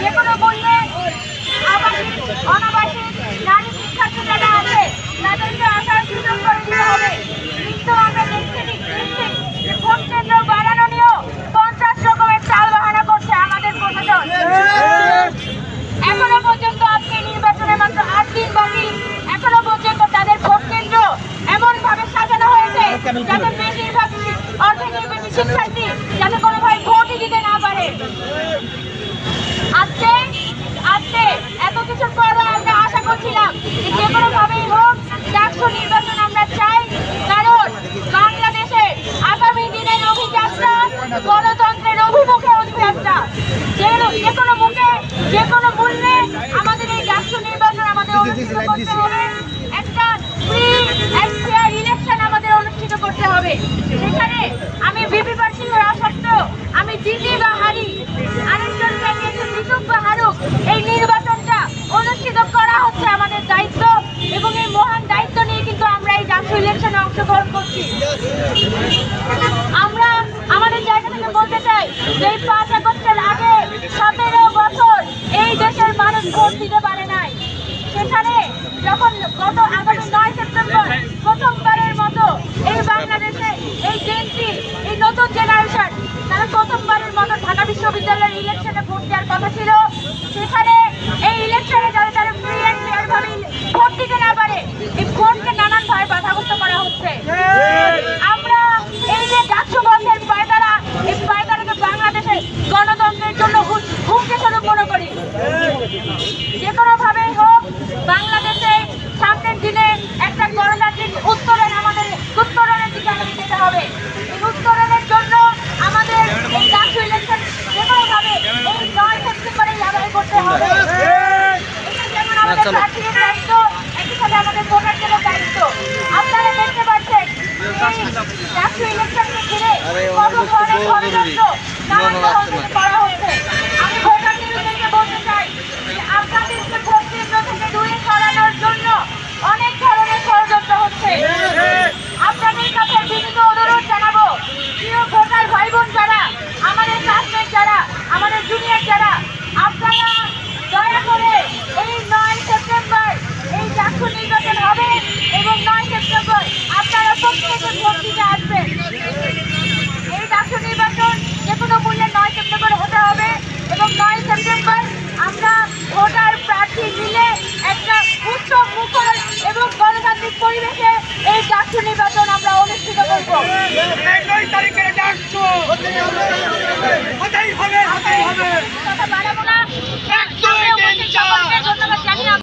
যে কোনো নারী শিক্ষার্থী আছে তাদেরকে আসার করে দিতে হবে। ভোট কেন্দ্র বাড়ানো পঞ্চাশ রকমের চাল বাহানা করছে আমাদের প্রশাসন। এখনও পর্যন্ত আজকে নির্বাচনে মাত্র আট দিন বাকি। পর্যন্ত তাদের ভোট কেন্দ্র এমন ভাবে সাজানো হয়েছে যাতে বেশিরভাগ অর্ধনির্বাচী শিক্ষার্থী যাতে কোনোভাবে ভোটই দিতে না পারে আজকে আজকে এত করবে আমরা আশা করছিলাম যে যে কোনো ভাবেই হোক চারশো নির্বাচন আমরা চাই, কারণ বাংলাদেশে আগামী দিনের অভিযাত্রা গণতন্ত্রের অভিমুখে অভিযাত্রা। যে কোনো মুখে, যে কোনো মূল্যে আমাদের এই চারশো নির্বাচন আমাদের অনুষ্ঠিত করতে হবে একটা ফ্রি অ্যান্ড ফেয়ার ইলেকশন আমাদের অনুষ্ঠিত করতে হবে সেখানে আমি বিপি প্রার্থী হওয়া সত্ত্বেও আমি জিতি বা হারি আরেকজন ক্যান্ডিডেট জিতুক বা হারুক এই নির্বাচনটা অনুষ্ঠিত করা হচ্ছে, আমাদের দায়িত্ব এবং এই মহান দায়িত্ব নিয়ে কিন্তু আমরা এই ডাকসু ইলেকশনে অংশগ্রহণ করছি। আমরা আমাদের জায়গা থেকে বলতে চাই যে এই পাঁচ আগস্টের আগে সতেরো বছর এই দেশের মানুষ ভোট দিতে পারে নাই। সেখানে যখন গত আগামী নয় সেপ্টেম্বর প্রথমবারের মতো এই বাংলাদেশে এই জেনসি এই নতুন জেনারেশন তারা প্রথমবারের মতো ঢাকা বিশ্ববিদ্যালয়ের ইলেকশনে ভোট দেওয়ার কথা ছিল সেখানে এই ইলেকশনে যারা তারা ফ্রি অ্যান্ড ফেয়ার ভাবে ভোট দিতে না পারে এই ভোটকে নানানভাবে বাধাগ্রস্ত করা হচ্ছে আমরা এই যে ডাকসু বন্ধের পায়তারা এই পায়তারাকে বাংলাদেশে গণতন্ত্রের জন্য হুম- হুমকি স্বরূপ মনে করি যে কোনো ভাবেই হোক বাংলাদেশে সামনের দিনে একটা গণতান্ত্রিক উত্তরণ আমাদের উত্তরণের দিকে আমাদের যেতে হবে এই উত্তরণের জন্য আমাদের এই ডাকসু ইলেকশন যেভাবে এই নয় সেপ্টেম্বরে আদায় করতে হবে। যেমন আমাদের প্রার্থীর দায়িত্ব একই সাথে আমাদের ভোটারদের দায়িত্ব। আপনারা দেখতে পাচ্ছেন এই ডাকসু ইলেকশনকে ঘিরে কত ধরনের ষড়যন্ত্র নানান ধরনের করা হচ্ছে আমি ভোটার নিবেদনকে বলতে চাই যে আপনাদেরকে ভোট কেন্দ্র থেকে দূরে সরানোর জন্য অনেক ধরনের ষড়যন্ত্র হচ্ছে আপনাদের কাছে বিনীত অনুরোধ জানাব প্রিয় ভোটার ভাই বোন যারা আমাদের ক্লাসমেট যারা আমাদের জুনিয়র যারা, আপনারা দয়া করে এই নয় সেপ্টেম্বর এই চাক্ষু নির্বাচন হবে এবং নয় সেপ্টেম্বর আপনারা প্রত্যেকে ভোট দিতে আসবেন। এই ডাকসু নির্বাচন যে কোনো মূল্যে নয় সেপ্টেম্বর হতে হবে এবং নয় সেপ্টেম্বর আমরা ভোটার প্রার্থী মিলে একটা উৎসব মুখর এবং গণতান্ত্রিক পরিবেশে এই ডাকসু নির্বাচন আমরা অনুষ্ঠিত করব। নয় কথা বাড়াবো না।